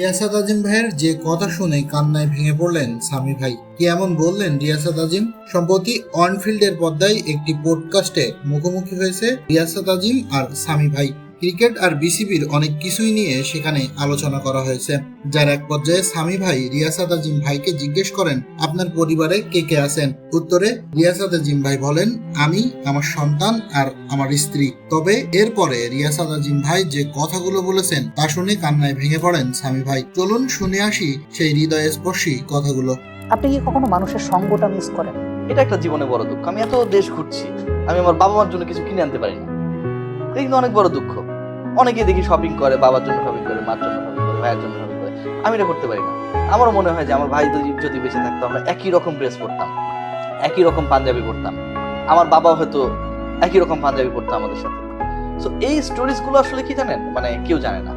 রিয়াসাত আজিম ভাইয়ের যে কথা শুনে কান্নায় ভেঙে পড়লেন সামি ভাই। কি এমন বললেন রিয়াসাদ আজিম? সম্প্রতি অনফিল্ডের পর্দায় একটি পডকাস্টে মুখোমুখি হয়েছে রিয়াসাদ আজিম আর সামি ভাই। ক্রিকেট আর বিসিবির অনেক কিছুই নিয়ে সেখানে আলোচনা করা হয়েছে। যার এক পর্যায়ে সামি ভাই রিয়াসাত আজিম ভাইকে জিজ্ঞেস করেন আপনার পরিবারে কে কে আছেন? উত্তরে রিয়াসাত আজিম ভাই বলেন আমি আমার সন্তান আর আমার স্ত্রী। তবে এরপরে রিয়াসাত আজিম ভাই যে কথাগুলো বলেছেন তা শুনে কান্নায় ভেঙে পড়েন সামি ভাই। চলুন শুনে আসি সেই হৃদয় স্পর্শী কথাগুলো। আপনি কি কখনো মানুষের সঙ্গটা মিস করেন? এটা একটা জীবনে বড় দুঃখ। আমি এত দেশ ঘুরছি আমি আমার বাবা মার জন্য কিছু কিনে আনতে পারি না এটা কিন্তু অনেক বড় দুঃখ। অনেকে দেখি শপিং করে, বাবার জন্য শপিং করে, মার জন্য শপিং করে, ভাইয়ের জন্য শপিং করে। আমি এটা করতে পারি না। আমারও মনে হয় যে আমার ভাই যদি বেঁচে থাকতো, আমরা একই রকম ড্রেস পরতাম, একই রকম পাঞ্জাবি পরতাম। আমার বাবা হয়তো একই রকম পাঞ্জাবি পরতো আমাদের সাথে। তো এই স্টোরিজগুলো আসলে কি জানেন? মানে কেউ জানে না।